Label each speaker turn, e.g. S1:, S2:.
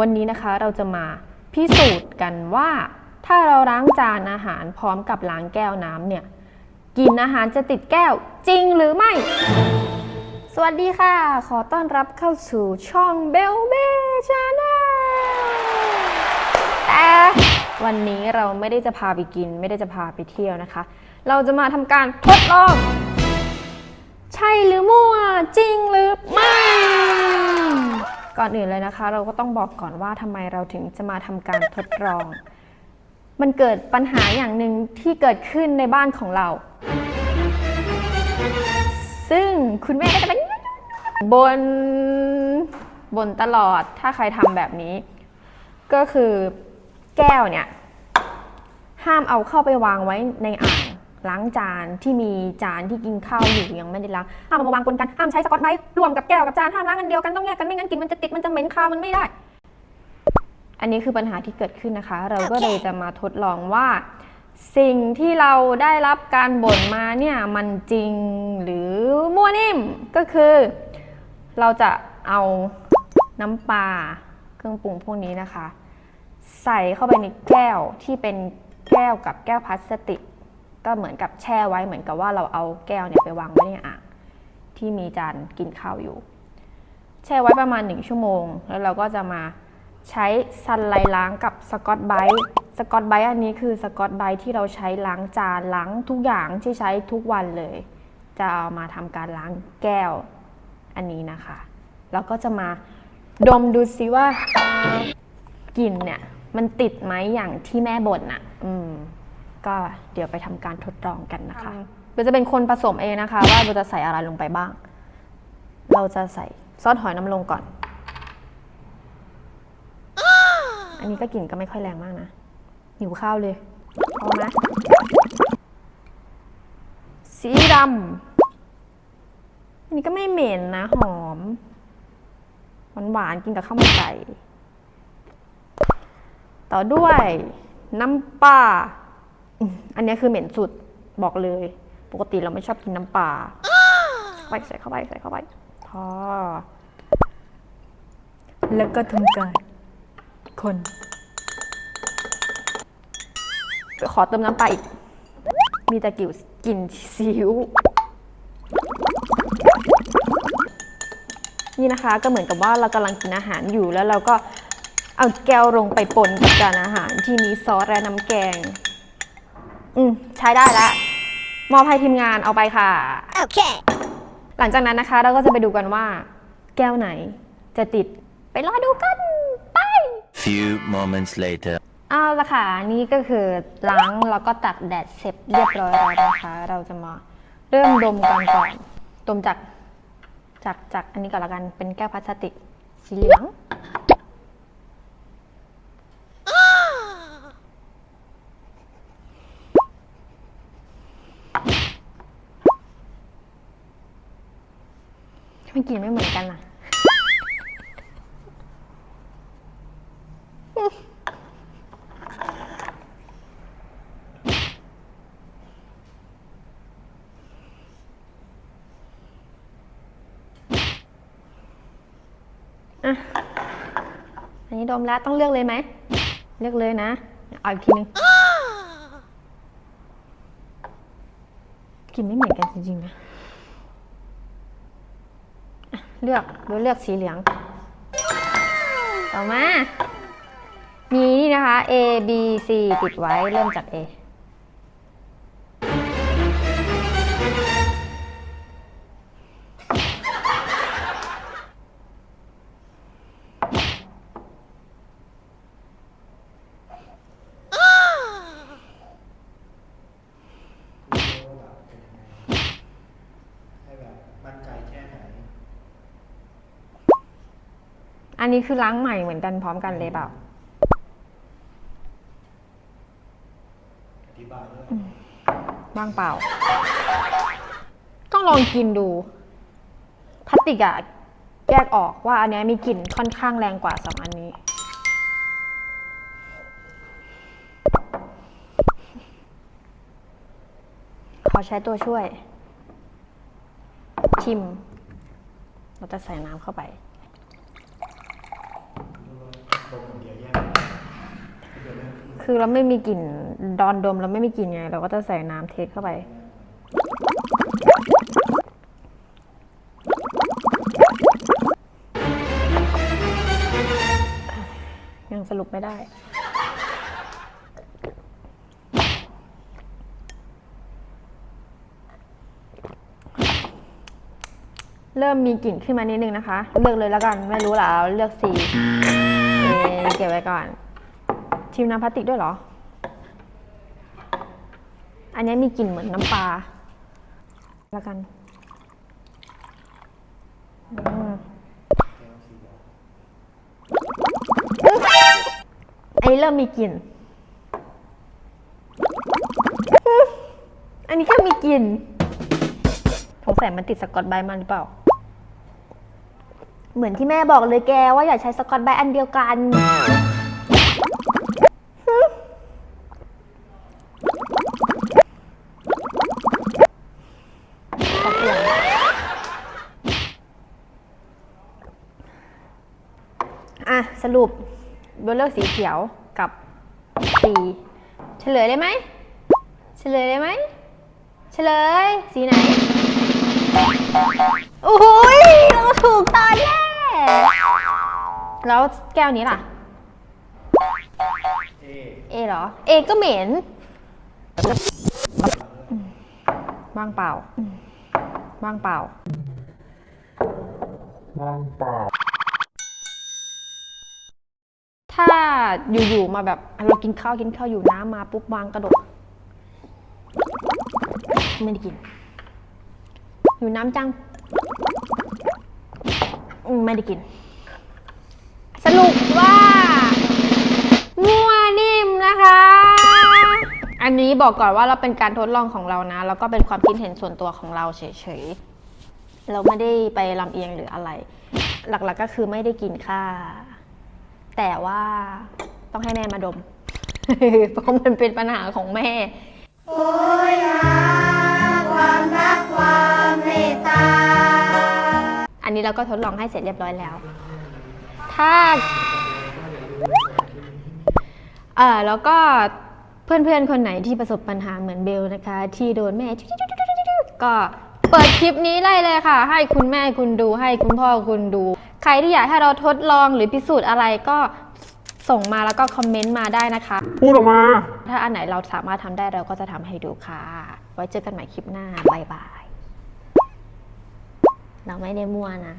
S1: วันนี้นะคะเราจะมาพิสูจน์กันว่า ถ้าเราล้างจานอาหารพร้อมกับล้างแก้วน้ำเนี่ยกินอาหารจะติดแก้วจริงหรือไม่ สวัสดีค่ะ ขอต้อนรับเข้าสู่ช่องเบลเบชาแนลแต่วันนี้เราไม่ได้จะพาไปกิน ไม่ได้จะพาไปเที่ยวนะคะ เราจะมาทำการทดลอง ใช่หรือมั่วจริงหรือไม่ ก่อนอื่นเลยนะคะ เราก็ต้องบอกก่อนว่าทำไมเราถึงจะมาทำการทดลอง มันเกิดปัญหาอย่างหนึ่งที่เกิดขึ้นในบ้านของเรา ซึ่งคุณแม่ก็จะเป็นบนบนตลอดถ้าใครทำแบบนี้ ก็คือแก้วเนี่ย ห้ามเอาเข้าไปวางไว้ในอ่าง ล้างจานที่มีจานที่กินข้าวอยู่ยังไม่ได้ล้างห้ามเอามาวางปนกันห้ามใช้สกอตไบรท์รวมกับแก้วกับจานห้ามล้างกันเดียวกันต้องแยกกันไม่งั้นกลินมันจะติดมันจะเหม็นคาวมันไม่ได้ อันนี้คือปัญหาที่เกิดขึ้นนะคะ เราก็เลยจะมาทดลองว่า สิ่งที่เราได้รับการบ่นมาเนี่ยมันจริงหรือมั่วนิ่มก็คือ เราจะเอาน้ำปลาเครื่องปรุงพวกนี้นะคะ ใส่เข้าไปในแก้วที่เป็นแก้วกับแก้วพลาสติก ก็เหมือนกับแช่ไว้เหมือนกับว่าเราเอาแก้วเนี่ยไปวางไว้ในอ่างที่มีจานกินข้าวอยู่ แช่ไว้ประมาณ 1 ชั่วโมง แล้วเราก็จะมาใช้ซันไลล้างกับสกอตไบรท์สกอตไบรท์อันนี้คือสกอตไบรท์ที่เราใช้ล้างจานล้างทุกอย่างที่ใช้ทุกวันเลย จะเอามาทำการล้างแก้วอันนี้นะคะ แล้วก็จะมาดมดูซิว่ากลิ่นเนี่ย มันติดไหมอย่างที่แม่บ่นอะ อืม ก็เดี๋ยวไปทำการทดลองกันนะคะเบลจะเป็นคนผสมเองนะคะ ว่าเบลจะใส่อะไรลงไปบ้าง เราจะใส่ซอสหอยนางรมก่อน อันนี้ก็กลิ่นก็ไม่ค่อยแรงมากนะ หิวข้าวเลยเอามาสีดำอันนี้ก็ไม่เหม็นนะหอมหวานหวานๆกินกับข้าวมันไก่ ต่อด้วยน้ำปลา อืมอันนี้คือเหม็นสุดบอกเลย ปกติเราไม่ชอบกินน้ำปลาใส่เข้าไปใส่เข้าไปใส่เข้าไปพอแล้วก็ทำการคน ขอเติมน้ำปลาอีก มีแต่กลิ่นกลิ่นซีอิ๊วนี่นะคะก็เหมือนกับว่าเรากำลังกินอาหารอยู่แล้วเราก็เอาแก้วลงไปปนกับจานอาหารที่มีซอสและน้ำแกง อืมใช้ได้แล้วมอบให้ทีมงานเอาไปค่ะ
S2: Okay.
S1: หลังจากนั้นนะคะ เราก็จะไปดูกันว่า แก้วไหนจะติดไปรอดูกัน ไป
S3: Few moments later.
S1: เอาละค่ะ นี่ก็คือล้างแล้วก็ตักแดดเสร็จเรียบร้อยแล้วนะคะ เราจะมาเริ่มดมกันก่อนดมจากจากจากอันนี้ก่อนละกันเป็นแก้วพลาสติกสีเหลือง ทำไมกลิ่นไม่เหมือนกันล่ะอะอันนี้ดมแล้วต้องเลือกเลยไหม เลือกเลยนะ เอาอีกทีนึงกลิ่นไม่เหมือนกันจริงๆนะอะ เลือกดยเลือกสีเหลือง ต่อมา มีนี่นะคะ A B C ติดไว้เริ่มจาก A
S4: นนี้
S1: คือล้างใหม่เหมือนกันพร้อมกันเลยเปล่า
S4: อธิบายด้วย
S1: ว่างเปล่า ต้องลองกินดูพลาสติกอะแยกออกว่าอันเนี้ยมีกลิ่นค่อนข้างแรงกว่าสองอันนี้ ขอใช้ตัวช่วย ชิม เราจะใส่น้ำเข้าไป
S4: ดมคนเดียวแยกไม่ได้เดี๋ยวเรื่อง
S1: คือเราไม่มีกลิ่นดอนดมเราไม่มีกลิ่นไง เราก็จะใส่น้ำเทสเข้าไป ยังสรุปไม่ได้ เริ่มมีกลิ่นขึ้นมานิดนึงนะคะ เลือกเลยแล้วกัน ไม่รู้แล้วเลือกสี เก็บไว้ก่อน ชิมน้ำพลาสติกด้วยเหรอ อันนี้มีกลิ่นเหมือนน้ำปลา แล้วกัน อันนี้เริ่มมีกลิ่น อันนี้ก็มีกลิ่นสงสัยมันติดสกอตไบรท์มาหรือเปล่า เหมือนที่แม่บอกเลยแกว่าอย่าใช้สกอตไบรท์อันเดียวกันอะ สรุปเบลเลือกสีเขียวกับสีเฉลยได้ไหมเฉลยได้ไหมเฉลย สีไหน โอ้ยเราถูกตอนแรก แล้วแก้วนี้ล่ะ
S4: เอ
S1: เอเหรอ เอก็เหม็นว่างเปล่าว่างเปล่า ถ้าอยู่ๆมาแบบเรากินข้าวกินข้าวอยู่น้ำมาปุ๊บวางกระดกไม่ได้กิน อยู่น้ำจัง อืมไม่ได้กิน สรุปว่างัวนิ่มนะคะ อันนี้บอกก่อนว่าเราเป็นการทดลองของเรานะ แล้วก็เป็นความคิดเห็นส่วนตัวของเราเฉยๆ เราไม่ได้ไปลำเอียงหรืออะไร หลักๆก็คือไม่ได้กินค่า แต่ว่าต้องให้แม่มาดม เพราะมันเป็นปัญหาของแม่อั นนี้เราก็ทดลองให้เสร็จเรียบร้อยแล้ว ถ้าเอ่อแล้วก็เพื่อนๆ คนไหนที่ประสบปัญหาเหมือนเบลนะคะ ที่โดนแม่ ก็เปิดคลิปนี้ได้เลยค่ะ ให้คุณแม่คุณดูให้คุณพ่อคุณดู ใครที่อยากให้เราทดลองหรือพิสูจน์อะไรก็ส่งมาแล้วก็คอมเมนต์มาได้นะคะ
S2: พูดออกมา
S1: ถ้าอันไหนเราสามารถทำได้เราก็จะทำให้ดูค่ะ ไว้เจอกันใหม่คลิปหน้า บ๊ายบาย เราไม่ได้มั่วนะ